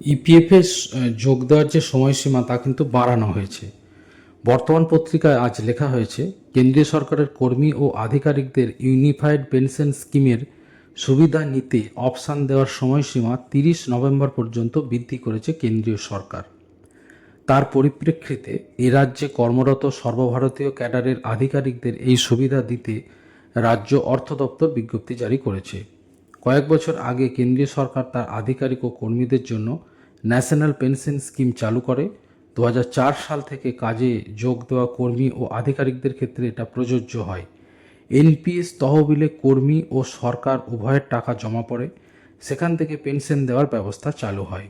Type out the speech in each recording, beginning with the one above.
ইপিএফে যোগ দেওয়ার যে সময়সীমা তা কিন্তু বাড়ানো হয়েছে। বর্তমান পত্রিকায় আজ লেখা হয়েছে, কেন্দ্রীয় সরকারের কর্মী ও আধিকারিকদের ইউনিফাইড পেনশন স্কিমের সুবিধা নিতে অপশান দেওয়ার সময়সীমা তিরিশ নভেম্বর পর্যন্ত বৃদ্ধি করেছে কেন্দ্রীয় সরকার। তার পরিপ্রেক্ষিতে এ রাজ্যে কর্মরত সর্বভারতীয় ক্যাডারের আধিকারিকদের এই সুবিধা দিতে রাজ্য অর্থ দপ্তর বিজ্ঞপ্তি জারি করেছে। কয়েক বছর আগে কেন্দ্রীয় সরকার তার আধিকারিক ও কর্মীদের জন্য ন্যাশনাল পেনশন স্কিম চালু করে। দু হাজার চার সাল থেকে কাজে যোগ দেওয়া কর্মী ও আধিকারিকদের ক্ষেত্রে এটা প্রযোজ্য হয়। এনপিএস তহবিলে কর্মী ও সরকার উভয়ের টাকা জমা পড়ে, সেখান থেকে পেনশন দেওয়ার ব্যবস্থা চালু হয়।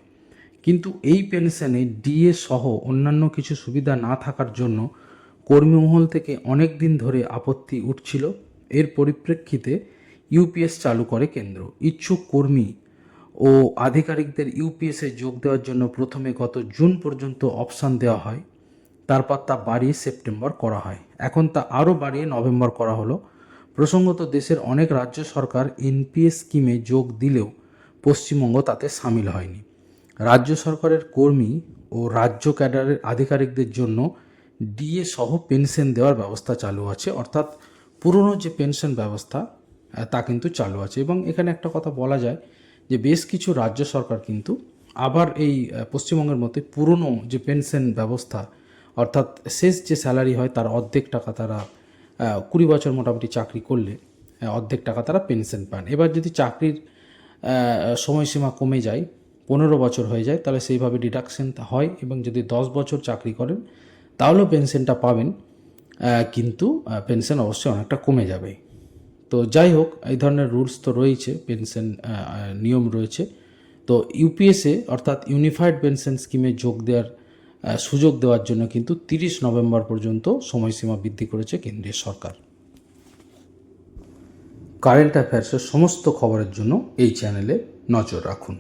কিন্তু এই পেনশনে ডিএ সহ অন্যান্য কিছু সুবিধা না থাকার জন্য কর্মীমহল থেকে অনেক দিন ধরে আপত্তি উঠছিল। এর পরিপ্রেক্ষিতে ইউপিএস চালু করে কেন্দ্র। ইচ্ছুক কর্মী ও আধিকারিকদের ইউপিএসে যোগ দেওয়ার জন্য প্রথমে গত জুন পর্যন্ত অপশান দেওয়া হয়। তারপর তা বাড়িয়ে সেপ্টেম্বর করা হয়। এখন তা আরও বাড়িয়ে নভেম্বর করা হলো। প্রসঙ্গত দেশের অনেক রাজ্য সরকার এনপিএস স্কিমে যোগ দিলেও পশ্চিমবঙ্গ তাতে সামিল হয়নি। রাজ্য সরকারের কর্মী ও রাজ্য ক্যাডারের আধিকারিকদের জন্য ডিএ সহ পেনশন দেওয়ার ব্যবস্থা চালু আছে। অর্থাৎ পুরনো যে পেনশন ব্যবস্থা তা কিন্তু চালু আছে। এবং এখানে একটা কথা বলা যায় যে বেশ কিছু রাজ্য সরকার কিন্তু আবার এই পশ্চিমবঙ্গের মতে পুরনো যে পেনশন ব্যবস্থা, অর্থাৎ শেষ যে স্যালারি হয় তার অর্ধেক টাকা তারা কুড়ি বছর মোটামুটি চাকরি করলে অর্ধেক টাকা তারা পেনশন পান। এবার যদি চাকরির সময়সীমা কমে যায়, পনেরো বছর হয়ে যায়, তাহলে সেইভাবে ডিডাকশন হয় এবং যদি দশ বছর চাকরি করেন, তাহলেও পেনশনটা পাবেন কিন্তু পেনশন অবশ্যই অনেকটা কমে যাবে। তো যাই হোক, এই ধরনের রুলস তো রয়েছে পেনশন নিয়ম রয়েছে। তো ইউপিএসএ অর্থাৎ ইউনিফাইড পেনশন স্কিমে যোগ দেওয়ার সুযোগ দেওয়ার জন্য কিন্তু তিরিশ নভেম্বর পর্যন্ত সময়সীমা বৃদ্ধি করেছে কেন্দ্রীয় সরকার। কারেন্ট অ্যাফেয়ার্সের সমস্ত খবরের জন্য এই চ্যানেলে নজর রাখুন।